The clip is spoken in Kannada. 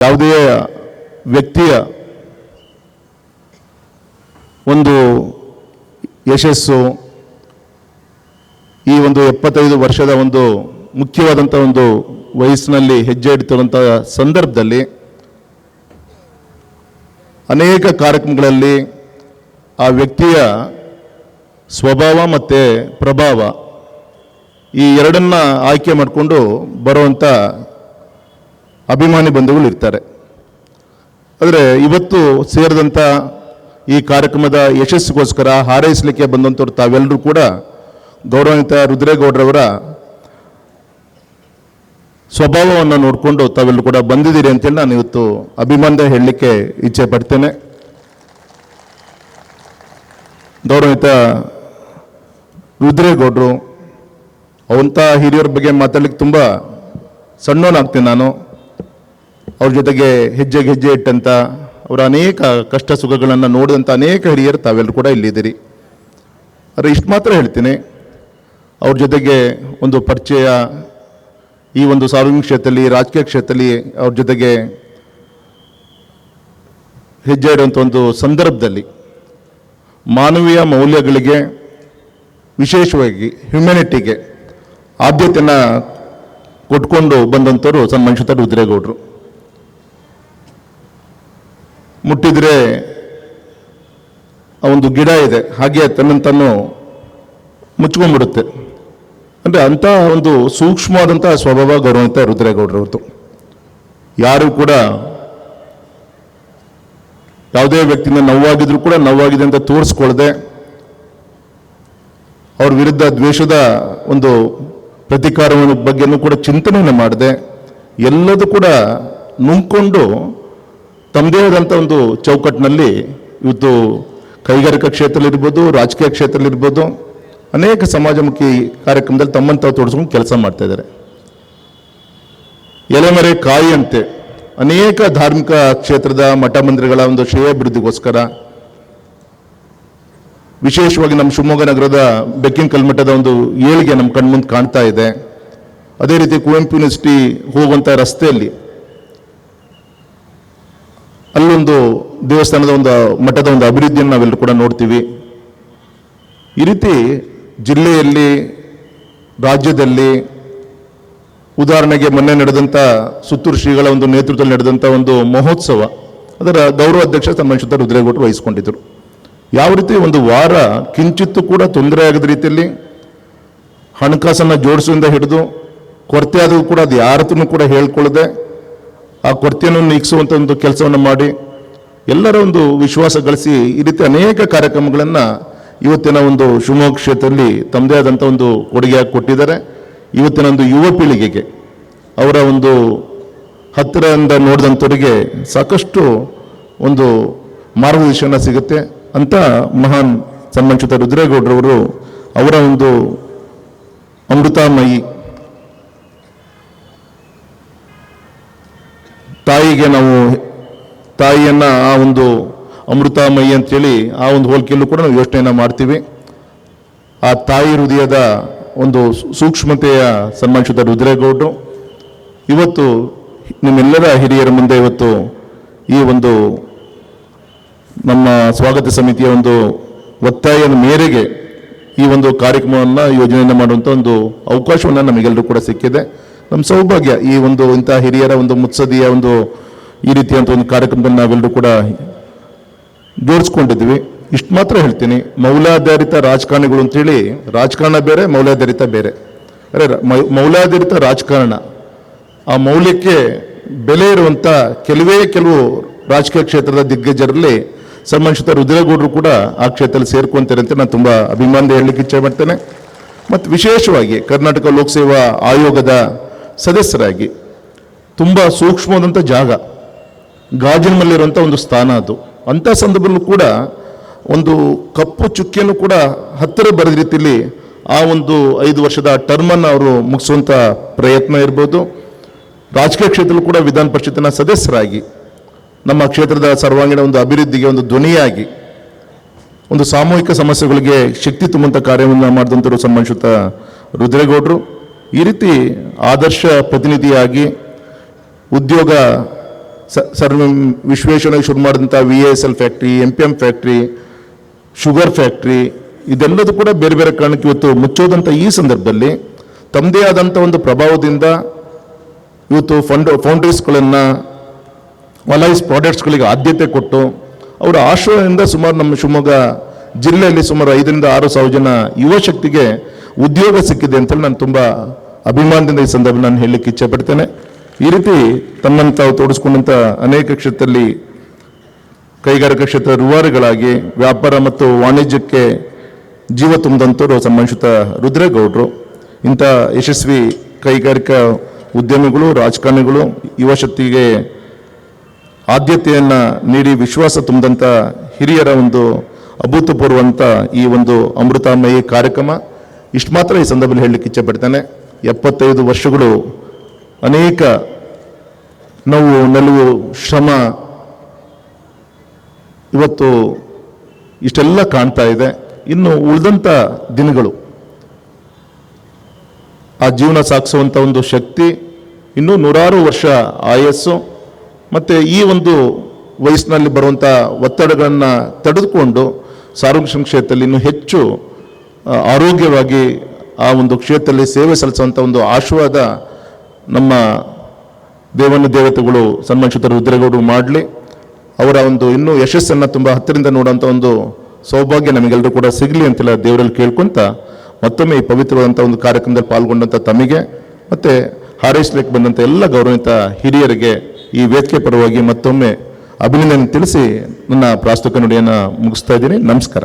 ಯಾವುದೇ ವ್ಯಕ್ತಿಯ ಒಂದು ಯಶಸ್ಸು ಈ ಒಂದು ಎಪ್ಪತ್ತೈದು ವರ್ಷದ ಒಂದು ಮುಖ್ಯವಾದಂಥ ಒಂದು ವಯಸ್ಸಿನಲ್ಲಿ ಹೆಜ್ಜೆ ಇಡ್ತಿರುವಂಥ ಸಂದರ್ಭದಲ್ಲಿ ಅನೇಕ ಕಾರ್ಯಕ್ರಮಗಳಲ್ಲಿ ಆ ವ್ಯಕ್ತಿಯ ಸ್ವಭಾವ ಮತ್ತು ಪ್ರಭಾವ ಈ ಎರಡನ್ನ ಆಯ್ಕೆ ಮಾಡಿಕೊಂಡು ಬರುವಂಥ ಅಭಿಮಾನಿ ಬಂಧುಗಳು ಇರ್ತಾರೆ. ಆದರೆ ಇವತ್ತು ಸೇರಿದಂಥ ಈ ಕಾರ್ಯಕ್ರಮದ ಯಶಸ್ಸಿಗೋಸ್ಕರ ಹಾರೈಸಲಿಕ್ಕೆ ಬಂದಂಥವ್ರು ತಾವೆಲ್ಲರೂ ಕೂಡ ಗೌರವಾನ್ವಿತ ರುದ್ರೇಗೌಡರವರ ಸ್ವಭಾವವನ್ನು ನೋಡಿಕೊಂಡು ತಾವೆಲ್ಲರೂ ಕೂಡ ಬಂದಿದ್ದೀರಿ ಅಂತೇಳಿ ನಾನು ಇವತ್ತು ಅಭಿಮಾನದ ಹೇಳಲಿಕ್ಕೆ ಇಚ್ಛೆ ಪಡ್ತೇನೆ. ಗೌರವಿತ ರುದ್ರೇಗೌಡರು ಅವಂಥ ಹಿರಿಯರ ಬಗ್ಗೆ ಮಾತಾಡ್ಲಿಕ್ಕೆ ತುಂಬ ಸಣ್ಣವನಾಗ್ತೀನಿ ನಾನು. ಅವ್ರ ಜೊತೆಗೆ ಹೆಜ್ಜೆಗೆ ಹೆಜ್ಜೆ ಇಟ್ಟಂಥ ಅವರ ಅನೇಕ ಕಷ್ಟ ಸುಖಗಳನ್ನು ನೋಡಿದಂಥ ಅನೇಕ ಹಿರಿಯರು ತಾವೆಲ್ಲರೂ ಕೂಡ ಇಲ್ಲಿದ್ದೀರಿ. ಆದರೆ ಇಷ್ಟು ಮಾತ್ರ ಹೇಳ್ತೀನಿ, ಅವ್ರ ಜೊತೆಗೆ ಒಂದು ಪರಿಚಯ ಈ ಒಂದು ಸಾರ್ವಜನಿಕ ಕ್ಷೇತ್ರದಲ್ಲಿ, ರಾಜಕೀಯ ಕ್ಷೇತ್ರದಲ್ಲಿ ಅವ್ರ ಜೊತೆಗೆ ಹೆಜ್ಜೆ ಇಡುವಂಥ ಒಂದು ಸಂದರ್ಭದಲ್ಲಿ ಮಾನವೀಯ ಮೌಲ್ಯಗಳಿಗೆ ವಿಶೇಷವಾಗಿ ಹ್ಯುಮ್ಯಾನಿಟಿಗೆ ಆದ್ಯತೆಯನ್ನು ಕೊಟ್ಕೊಂಡು ಬಂದಂಥವ್ರು ಸನ್ಮಾನಿಸುತ್ತಾರೆ ರುದ್ರೇಗೌಡರು. ಮುಟ್ಟಿದ್ರೆ ಆ ಒಂದು ಗಿಡ ಇದೆ, ಹಾಗೆ ತನ್ನಂತನ್ನು ಮುಚ್ಕೊಂಡ್ಬಿಡುತ್ತೆ. ಅಂದರೆ ಅಂಥ ಒಂದು ಸೂಕ್ಷ್ಮವಾದಂಥ ಸ್ವಭಾವ ಗೌರವಂತ ರುದ್ರೇಗೌಡರವ್ರದ್ದು. ಯಾರು ಕೂಡ ಯಾವುದೇ ವ್ಯಕ್ತಿನ ನೋವಾಗಿದ್ರು ಕೂಡ ನೋವಾಗಿದೆ ಅಂತ ತೋರಿಸ್ಕೊಳ್ಳದೆ ಅವ್ರ ವಿರುದ್ಧ ದ್ವೇಷದ ಒಂದು ಪ್ರತಿಕಾರವನ್ನು ಬಗ್ಗೆನೂ ಕೂಡ ಚಿಂತನೆಯನ್ನು ಮಾಡದೆ, ಎಲ್ಲದೂ ಕೂಡ ನುಂಗ್ಕೊಂಡು ತಮ್ಮದೇ ಆದಂಥ ಒಂದು ಚೌಕಟ್ಟಿನಲ್ಲಿ ಇವತ್ತು ಕೈಗಾರಿಕಾ ಕ್ಷೇತ್ರದಲ್ಲಿರ್ಬೋದು, ರಾಜಕೀಯ ಕ್ಷೇತ್ರದಲ್ಲಿರ್ಬೋದು, ಅನೇಕ ಸಮಾಜಮುಖಿ ಕಾರ್ಯಕ್ರಮದಲ್ಲಿ ತಮ್ಮನ್ನು ತಾವು ತೋರಿಸ್ಕೊಂಡು ಕೆಲಸ ಮಾಡ್ತಾ ಇದ್ದಾರೆ. ಎಲೆಮರೆ ಕಾಯಿಯಂತೆ ಅನೇಕ ಧಾರ್ಮಿಕ ಕ್ಷೇತ್ರದ ಮಠ ಮಂದಿರಗಳ ಒಂದು ಶ್ರೇಯಾಭಿವೃದ್ಧಿಗೋಸ್ಕರ, ವಿಶೇಷವಾಗಿ ನಮ್ಮ ಶಿವಮೊಗ್ಗ ನಗರದ ಬೆಕ್ಕಿನ ಕಲ್ಮಠದ ಒಂದು ಏಳಿಗೆ ನಮ್ಮ ಕಣ್ಮುಂದೆ ಕಾಣ್ತಾ ಇದೆ. ಅದೇ ರೀತಿ ಕುವೆಂಪು ಯೂನಿವರ್ಸಿಟಿ ಹೋಗುವಂಥ ರಸ್ತೆಯಲ್ಲಿ ಅಲ್ಲೊಂದು ದೇವಸ್ಥಾನದ ಒಂದು, ಮಠದ ಒಂದು ಅಭಿವೃದ್ಧಿಯನ್ನು ನಾವೆಲ್ಲರೂ ಕೂಡ ನೋಡ್ತೀವಿ. ಈ ರೀತಿ ಜಿಲ್ಲೆಯಲ್ಲಿ, ರಾಜ್ಯದಲ್ಲಿ ಉದಾಹರಣೆಗೆ ಮೊನ್ನೆ ನಡೆದಂಥ ಸುತ್ತೂರು ಶ್ರೀಗಳ ಒಂದು ನೇತೃತ್ವದಲ್ಲಿ ನಡೆದಂಥ ಒಂದು ಮಹೋತ್ಸವ, ಅದರ ಗೌರವ ಅಧ್ಯಕ್ಷ ಶುದ್ಧ ರುದ್ರೇಗೌಡರು ವಹಿಸಿಕೊಂಡಿದ್ದರು. ಯಾವ ರೀತಿ ಒಂದು ವಾರ ಕಿಂಚಿತ್ತು ಕೂಡ ತೊಂದರೆ ಆಗದ ರೀತಿಯಲ್ಲಿ ಹಣಕಾಸನ್ನು ಜೋಡಿಸೋದ್ರಿಂದ ಹಿಡಿದು ಕೊರತೆ ಆದರೂ ಕೂಡ ಅದು ಯಾರತ್ರನೂ ಕೂಡ ಹೇಳ್ಕೊಳ್ಳದೆ ಆ ಕೊರತೆಯನ್ನು ನೀಗಿಸುವಂಥ ಒಂದು ಕೆಲಸವನ್ನು ಮಾಡಿ ಎಲ್ಲರ ಒಂದು ವಿಶ್ವಾಸ ಗಳಿಸಿ ಈ ರೀತಿ ಅನೇಕ ಕಾರ್ಯಕ್ರಮಗಳನ್ನು ಇವತ್ತಿನ ಒಂದು ಶಿವಮೊಗ್ಗ ಕ್ಷೇತ್ರದಲ್ಲಿ ತಮ್ಮದೇ ಆದಂಥ ಒಂದು ಕೊಡುಗೆಯಾಗಿ ಕೊಟ್ಟಿದ್ದಾರೆ. ಇವತ್ತಿನ ಒಂದು ಯುವ ಪೀಳಿಗೆಗೆ, ಅವರ ಒಂದು ಹತ್ತಿರದಿಂದ ನೋಡಿದಂಥವರಿಗೆ ಸಾಕಷ್ಟು ಒಂದು ಮಾರ್ಗದರ್ಶನ ಸಿಗುತ್ತೆ. ಅಂತ ಮಹಾನ್ ಸನ್ಮಾನಿತ ರುದ್ರೇಗೌಡರವರು ಅವರ ಒಂದು ಅಮೃತಾಮಯಿ ತಾಯಿಗೆ ನಾವು ತಾಯಿಯನ್ನ ಆ ಒಂದು ಅಮೃತಮಯಿ ಅಂತೇಳಿ ಆ ಒಂದು ಹೋಲಿಕೆಯಲ್ಲೂ ಕೂಡ ನಾವು ಯೋಚನೆಯನ್ನು ಮಾಡ್ತೀವಿ. ಆ ತಾಯಿ ಹೃದಯದ ಒಂದು ಸೂಕ್ಷ್ಮತೆಯ ಸನ್ಮಾನಿಸಿದ ರುದ್ರೇಗೌಡರು, ಇವತ್ತು ನಿಮ್ಮೆಲ್ಲರ ಹಿರಿಯರ ಮುಂದೆ ಇವತ್ತು ಈ ಒಂದು ನಮ್ಮ ಸ್ವಾಗತ ಸಮಿತಿಯ ಒಂದು ಒತ್ತಾಯದ ಮೇರೆಗೆ ಈ ಒಂದು ಕಾರ್ಯಕ್ರಮವನ್ನು ಯೋಜನೆಯನ್ನು ಮಾಡುವಂಥ ಒಂದು ಅವಕಾಶವನ್ನು ನಮಗೆಲ್ಲರೂ ಕೂಡ ಸಿಕ್ಕಿದೆ. ನಮ್ಮ ಸೌಭಾಗ್ಯ ಈ ಒಂದು ಇಂಥ ಹಿರಿಯರ ಒಂದು ಮುತ್ಸದಿಯ ಒಂದು ಈ ರೀತಿಯಂಥ ಒಂದು ಕಾರ್ಯಕ್ರಮದಲ್ಲಿ ನಾವೆಲ್ಲರೂ ಕೂಡ ಜೋಡಿಸ್ಕೊಂಡಿದ್ವಿ. ಇಷ್ಟು ಮಾತ್ರ ಹೇಳ್ತೀನಿ. ಮೌಲ್ಯಾಧಾರಿತ ರಾಜಕಾರಣಿಗಳು ಅಂತೇಳಿ, ರಾಜಕಾರಣ ಬೇರೆ, ಮೌಲ್ಯಾಧಾರಿತ ಬೇರೆ. ಅರೆ ಮೌಲ್ಯಾಧಾರಿತ ರಾಜಕಾರಣ. ಆ ಮೌಲ್ಯಕ್ಕೆ ಬೆಲೆ ಇರುವಂಥ ಕೆಲವೇ ಕೆಲವು ರಾಜಕೀಯ ಕ್ಷೇತ್ರದ ದಿಗ್ಗಜರಲ್ಲಿ ಸಂಬಂಧಿಸಿದ ರುದ್ರೇಗೌಡರು ಕೂಡ ಆ ಕ್ಷೇತ್ರದಲ್ಲಿ ಸೇರ್ಕೊಂತಾರೆ ಅಂತ ನಾನು ತುಂಬ ಅಭಿಮಾನದ ಹೇಳಲಿಕ್ಕೆ ಇಚ್ಛೆ ಮಾಡ್ತೇನೆ. ಮತ್ತು ವಿಶೇಷವಾಗಿ ಕರ್ನಾಟಕ ಲೋಕಸೇವಾ ಆಯೋಗದ ಸದಸ್ಯರಾಗಿ ತುಂಬ ಸೂಕ್ಷ್ಮವಾದಂಥ ಜಾಗ, ಗಾಜಿನ ಮೇಲಿರುವಂಥ ಒಂದು ಸ್ಥಾನ ಅದು. ಅಂಥ ಸಂದರ್ಭದಲ್ಲೂ ಕೂಡ ಒಂದು ಕಪ್ಪು ಚುಕ್ಕಿಯನ್ನು ಕೂಡ ಹತ್ತಿರ ಬರೆದ ರೀತಿಯಲ್ಲಿ ಆ ಒಂದು ಐದು ವರ್ಷದ ಟರ್ಮನ್ನು ಅವರು ಮುಗಿಸುವಂಥ ಪ್ರಯತ್ನ ಇರ್ಬೋದು. ರಾಜಕೀಯ ಕ್ಷೇತ್ರದಲ್ಲೂ ಕೂಡ ವಿಧಾನ ಪರಿಷತ್ತಿನ ಸದಸ್ಯರಾಗಿ ನಮ್ಮ ಕ್ಷೇತ್ರದ ಸರ್ವಾಂಗೀಣ ಒಂದು ಅಭಿವೃದ್ಧಿಗೆ ಒಂದು ಧ್ವನಿಯಾಗಿ ಒಂದು ಸಾಮೂಹಿಕ ಸಮಸ್ಯೆಗಳಿಗೆ ಶಕ್ತಿ ತುಂಬುವಂಥ ಕಾರ್ಯವನ್ನು ಮಾಡಿದಂಥವ್ರು ಸನ್ಮಾನಿಸುತ್ತ ರುದ್ರೇಗೌಡರು. ಈ ರೀತಿ ಆದರ್ಶ ಪ್ರತಿನಿಧಿಯಾಗಿ ಉದ್ಯೋಗ ಸರ್ ವಿಶ್ವೇಶ್ವರಯ್ಯ ಶುರು ಮಾಡಿದಂಥ V S L factory M P M factory sugar factory ಇದೆಲ್ಲದೂ ಕೂಡ ಬೇರೆ ಬೇರೆ ಕಾರಣಕ್ಕೆ ಇವತ್ತು ಮುಚ್ಚೋದಂಥ ಈ ಸಂದರ್ಭದಲ್ಲಿ ತಮ್ಮದೇ ಆದಂಥ ಒಂದು ಪ್ರಭಾವದಿಂದ ಇವತ್ತು ಫಂಡ್ ಫೌಂಡ್ರೀಸ್ಗಳನ್ನು ವಲೈಸ್ ಪ್ರಾಡಕ್ಟ್ಸ್ಗಳಿಗೆ ಆದ್ಯತೆ ಕೊಟ್ಟು ಅವರ ಆಶ್ರಯದಿಂದ ಸುಮಾರು ನಮ್ಮ ಶಿವಮೊಗ್ಗ ಜಿಲ್ಲೆಯಲ್ಲಿ ಸುಮಾರು ಐದರಿಂದ ಆರು ಸಾವಿರ ಜನ ಯುವ ಶಕ್ತಿಗೆ ಉದ್ಯೋಗ ಸಿಕ್ಕಿದೆ ಅಂತೇಳಿ ನಾನು ತುಂಬ ಅಭಿಮಾನದಿಂದ ಈ ಸಂದರ್ಭ ನಾನು ಹೇಳಲಿಕ್ಕೆ ಇಚ್ಛೆ ಪಡ್ತೇನೆ ಈ ರೀತಿ ತಮ್ಮನ್ನು ತಾವು ತೋಡಿಸ್ಕೊಂಡಂಥ ಅನೇಕ ಕ್ಷೇತ್ರದಲ್ಲಿ ಕೈಗಾರಿಕಾ ಕ್ಷೇತ್ರ ರೂವಾರಿಗಳಾಗಿ ವ್ಯಾಪಾರ ಮತ್ತು ವಾಣಿಜ್ಯಕ್ಕೆ ಜೀವ ತುಂಬಿದಂಥವ್ರು ಸಂಬಂಧಿತ ರುದ್ರೇಗೌಡರು. ಇಂಥ ಯಶಸ್ವಿ ಕೈಗಾರಿಕಾ ಉದ್ಯಮಿಗಳು, ರಾಜಕಾರಣಿಗಳು ಯುವ ಶಕ್ತಿಗೆ ಆದ್ಯತೆಯನ್ನು ನೀಡಿ ವಿಶ್ವಾಸ ತುಂಬಿದಂಥ ಹಿರಿಯರ ಒಂದು ಅಭೂತಪೂರ್ವಂಥ ಈ ಒಂದು ಅಮೃತಮಯಿ ಕಾರ್ಯಕ್ರಮ. ಇಷ್ಟು ಮಾತ್ರ ಈ ಸಂದರ್ಭದಲ್ಲಿ ಹೇಳಲಿಕ್ಕೆ ಇಚ್ಛೆ ಪಡ್ತೇನೆ. ಎಪ್ಪತ್ತೈದು ವರ್ಷಗಳು ಅನೇಕ ನೋವು, ನಲುವು, ಶ್ರಮ ಇವತ್ತು ಇಷ್ಟೆಲ್ಲ ಕಾಣ್ತಾ ಇದೆ. ಇನ್ನು ಉಳಿದಂಥ ದಿನಗಳು ಆ ಜೀವನ ಸಾಗಿಸುವಂಥ ಒಂದು ಶಕ್ತಿ, ಇನ್ನೂ ನೂರಾರು ವರ್ಷ ಆಯಸ್ಸು ಮತ್ತು ಈ ಒಂದು ವಯಸ್ಸಿನಲ್ಲಿ ಬರುವಂಥ ಒತ್ತಡಗಳನ್ನು ತಡೆದುಕೊಂಡು ಸಾರ್ವಜನಿಕ ಕ್ಷೇತ್ರದಲ್ಲಿ ಇನ್ನೂ ಹೆಚ್ಚು ಆರೋಗ್ಯವಾಗಿ ಆ ಒಂದು ಕ್ಷೇತ್ರದಲ್ಲಿ ಸೇವೆ ಸಲ್ಲಿಸುವಂಥ ಒಂದು ಆಶೀರ್ವಾದ ನಮ್ಮ ದೇವನ ದೇವತೆಗಳು ಸನ್ಮಾನಿಸಿದ ರುದ್ರೇಗೌಡರು ಮಾಡಲಿ. ಅವರ ಒಂದು ಇನ್ನೂ ಯಶಸ್ಸನ್ನು ತುಂಬ ಹತ್ತಿರದಿಂದ ನೋಡುವಂಥ ಒಂದು ಸೌಭಾಗ್ಯ ನಮಗೆಲ್ಲರೂ ಕೂಡ ಸಿಗಲಿ ಅಂತೆಲ್ಲ ದೇವರಲ್ಲಿ ಕೇಳ್ಕೊಂತ ಮತ್ತೊಮ್ಮೆ ಈ ಪವಿತ್ರವಾದಂಥ ಒಂದು ಕಾರ್ಯಕ್ರಮದಲ್ಲಿ ಪಾಲ್ಗೊಂಡಂಥ ತಮಗೆ ಮತ್ತು ಹಾರೈಸ್ಲಿಕ್ಕೆ ಬಂದಂಥ ಎಲ್ಲ ಗೌರವಿತ ಹಿರಿಯರಿಗೆ ಈ ವೇದಿಕೆ ಪರವಾಗಿ ಮತ್ತೊಮ್ಮೆ ಅಭಿನಂದನೆ ತಿಳಿಸಿ ನನ್ನ ಪ್ರಾಸ್ತುಕ ನುಡಿಯನ್ನು ಮುಗಿಸ್ತಾ ಇದ್ದೀನಿ. ನಮಸ್ಕಾರ.